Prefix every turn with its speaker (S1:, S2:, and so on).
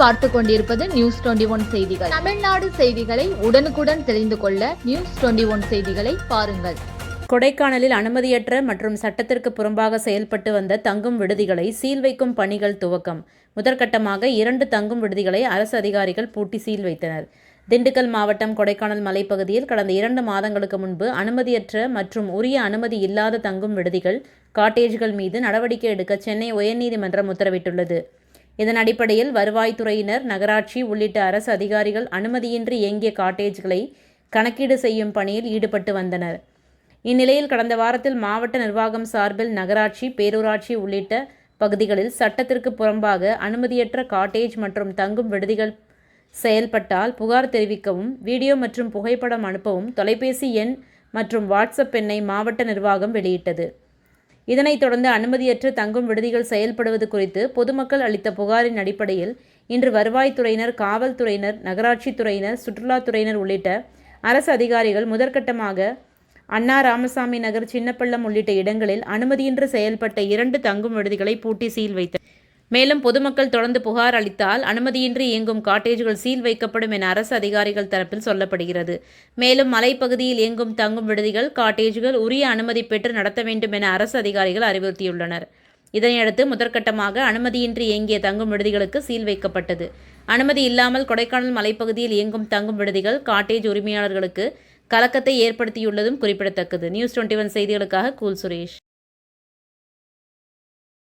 S1: பார்த்து கொண்டிருப்பது news twenty one செய்திகள். தமிழ்நாடு செய்திகளை உடனுக்குடன் தெரிந்து கொள்ள நியூஸ் டுவெண்டி ஒன் செய்திகளை பாருங்கள்.
S2: கொடைக்கானலில் அனுமதியற்ற மற்றும் சட்டத்திற்கு புறம்பாக செயல்பட்டு வந்த தங்கும் விடுதிகளை சீல் வைக்கும் பணிகள் துவக்கம். முதற்கட்டமாக இரண்டு தங்கும் விடுதிகளை அரசு அதிகாரிகள் பூட்டி சீல் வைத்தனர். திண்டுக்கல் மாவட்டம் கொடைக்கானல் மலைப்பகுதியில் கடந்த இரண்டு மாதங்களுக்கு முன்பு அனுமதியற்ற மற்றும் உரிய அனுமதி இல்லாத தங்கும் விடுதிகள் காட்டேஜ்கள் மீது நடவடிக்கை எடுக்க சென்னை உயர்நீதிமன்றம் உத்தரவிட்டுள்ளது. இதன் அடிப்படையில் வருவாய்த்துறையினர் நகராட்சி உள்ளிட்ட அரசு அதிகாரிகள் அனுமதியின்றி இயங்கிய காட்டேஜ்களை கணக்கீடு செய்யும் பணியில் ஈடுபட்டு வந்தனர். இந்நிலையில் கடந்த வாரத்தில் மாவட்ட நிர்வாகம் சார்பில் நகராட்சி பேரூராட்சி உள்ளிட்ட பகுதிகளில் சட்டத்திற்கு புறம்பாக அனுமதியற்ற காட்டேஜ் மற்றும் தங்கும் விடுதிகள் செயல்பட்டால் புகார் தெரிவிக்கவும் வீடியோ மற்றும் புகைப்படம் அனுப்பவும் தொலைபேசி எண் மற்றும் வாட்ஸ்அப் எண்ணை மாவட்ட நிர்வாகம் வெளியிட்டது. இதனைத் தொடர்ந்து அனுமதியற்ற தங்கும் விடுதிகள் செயல்படுவது குறித்து பொதுமக்கள் அளித்த புகாரின் அடிப்படையில் இன்று வருவாய்த்துறையினர் காவல்துறையினர் நகராட்சித்துறையினர் சுற்றுலாத்துறையினர் உள்ளிட்ட அரசு அதிகாரிகள் முதற்கட்டமாக அண்ணா ராமசாமி நகர் சின்னப்பள்ளம் உள்ளிட்ட இடங்களில் அனுமதியின்றி செயல்பட்ட இரண்டு தங்கும் விடுதிகளை பூட்டி சீல் வைத்தனர். மேலும் பொதுமக்கள் தொடர்ந்து புகார் அளித்தால் அனுமதியின்றி இயங்கும் காட்டேஜ்கள் சீல் வைக்கப்படும் என அரசு அதிகாரிகள் தரப்பில் சொல்லப்படுகிறது. மேலும் மலைப்பகுதியில் இயங்கும் தங்கும் விடுதிகள் காட்டேஜ்கள் உரிய அனுமதி பெற்று நடத்த வேண்டும் என அரசு அதிகாரிகள் அறிவுறுத்தியுள்ளனர். இதனையடுத்து முதற்கட்டமாக அனுமதியின்றி இயங்கிய தங்கும் விடுதிகளுக்கு சீல் வைக்கப்பட்டது. அனுமதி இல்லாமல் கொடைக்கானல் மலைப்பகுதியில் இயங்கும் தங்கும் விடுதிகள் காட்டேஜ் உரிமையாளர்களுக்கு கலக்கத்தை ஏற்படுத்தியுள்ளதும் குறிப்பிடத்தக்கது. நியூஸ் டுவெண்ட்டி ஒன் செய்திகளுக்காக கூல் சுரேஷ்.